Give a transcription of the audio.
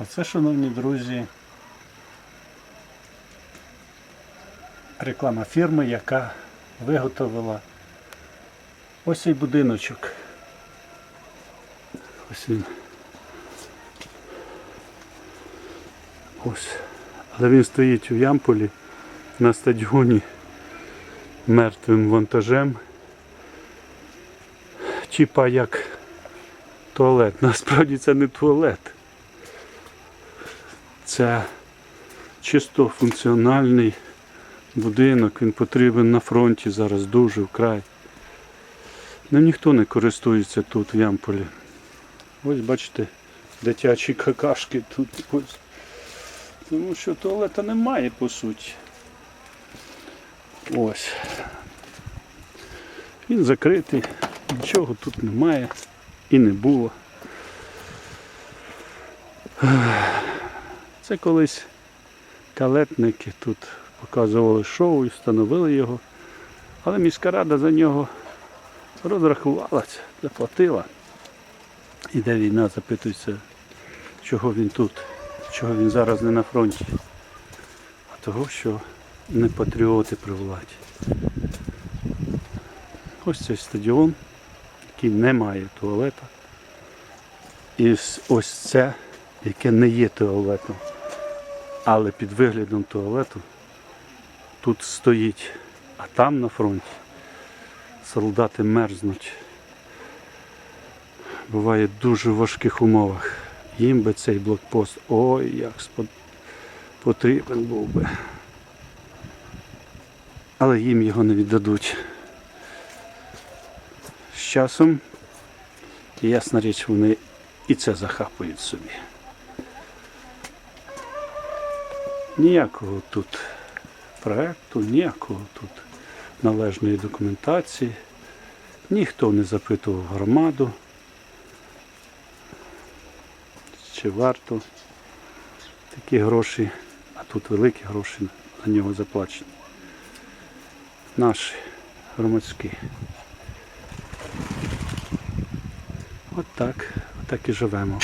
А це, шановні друзі, реклама фірми, яка виготовила ось цей будиночок. Ось він. Ось. Але він стоїть у Ямполі на стадіоні мертвим вантажем. Чіпа як туалет. Насправді це не туалет. Це чисто функціональний будинок. Він потрібен на фронті зараз дуже вкрай. Ним ніхто не користується тут в Ямполі. Ось бачите, дитячі какашки тут ось. Тому що туалета немає по суті. Ось. Він закритий, нічого тут немає і не було. Це колись калетники тут показували шоу і встановили його. Але міська рада за нього розрахувалася, заплатила. Іде війна, запитується, чого він тут, чого він зараз не на фронті. А того, що не патріоти при владі. Ось цей стадіон, який не має туалета. І ось це, яке не є туалетом, але під виглядом туалету тут стоїть, а там на фронті солдати мерзнуть. Буває в дуже важких умовах. Їм би цей блокпост, ой, як спод... потрібен був би. Але їм його не віддадуть. З часом, ясна річ, вони і це захапують собі. Ніякого тут проекту, ніякого тут належної документації. Ніхто не запитував громаду, чи варто такі гроші, а тут великі гроші на нього заплачені. Наші громадські. От так, от так і живемо.